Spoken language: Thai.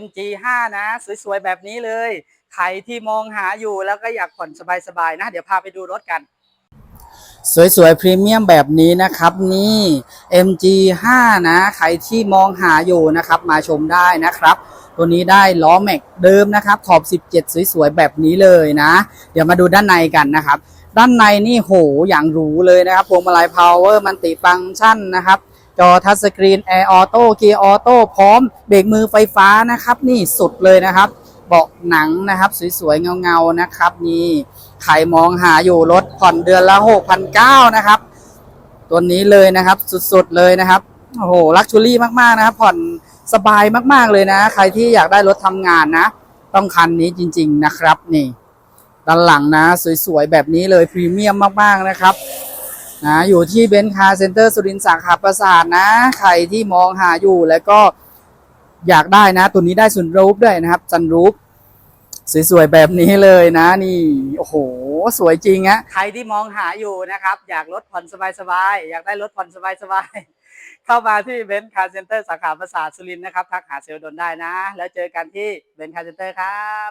MG5 นะ สวยๆ แบบนี้เลย ใครที่มองหาอยู่แล้วก็อยากผ่อนสบายๆนะ เดี๋ยวพาไปดูรถกัน สวยๆ พรีเมียมแบบนี้นะครับนี่ MG5 นะ ใครที่มองหาอยู่นะครับ มาชมได้นะครับ ตัวนี้ได้ล้อแม็กเดิมนะครับ ขอบ 17 สวยๆ แบบนี้เลยนะ เดี๋ยวมาดูด้านในกันนะครับ ด้านในนี่โหอย่างหรูเลยนะครับพวงมาลัยพาวเวอร์มันติฟังก์ชันนะครับ จอทัชสกรีนแอร์ออโต้เกียร์ออโต้พร้อมเบรกมือไฟฟ้านะครับ นี่สุดเลยนะครับ เบาะหนังนะครับ สวยๆ เงาๆ นะครับ นี่ใครมองหาอยู่รถผ่อนเดือนละ6,900นะครับ ตัวนี้เลยนะครับสุดๆเลยนะครับโอ้โหลักชัวรี่มากๆนะครับผ่อนสบายมากๆเลยนะ ใครที่อยากได้รถทำงานนะ ต้องคันนี้จริง ๆนะครับ นี่ด้านหลังนะ สวยๆ แบบนี้เลยพรีเมียมมากๆนะครับ นะอยู่ที่เบนซ์คาร์เซ็นเตอร์สุรินทร์สาขาประสาทนะ ใครที่มองหาอยู่แล้วก็อยากได้นะ ตัวนี้ได้ซุนรูปด้วยนะครับซันรูปสวยๆแบบนี้เลยนะ นี่โอ้โห สวยจริงฮะใครที่มองหาอยู่นะครับ อยากลดผ่อนสบายๆอยากได้รถผ่อนสบายๆเข้ามาที่เบนซ์คาร์เซ็นเตอร์สาขาประสาทสุรินทร์นะครับทักหาเซลลดนได้นะ แล้วเจอกันที่เบนซ์คาร์เซ็นเตอร์ครับ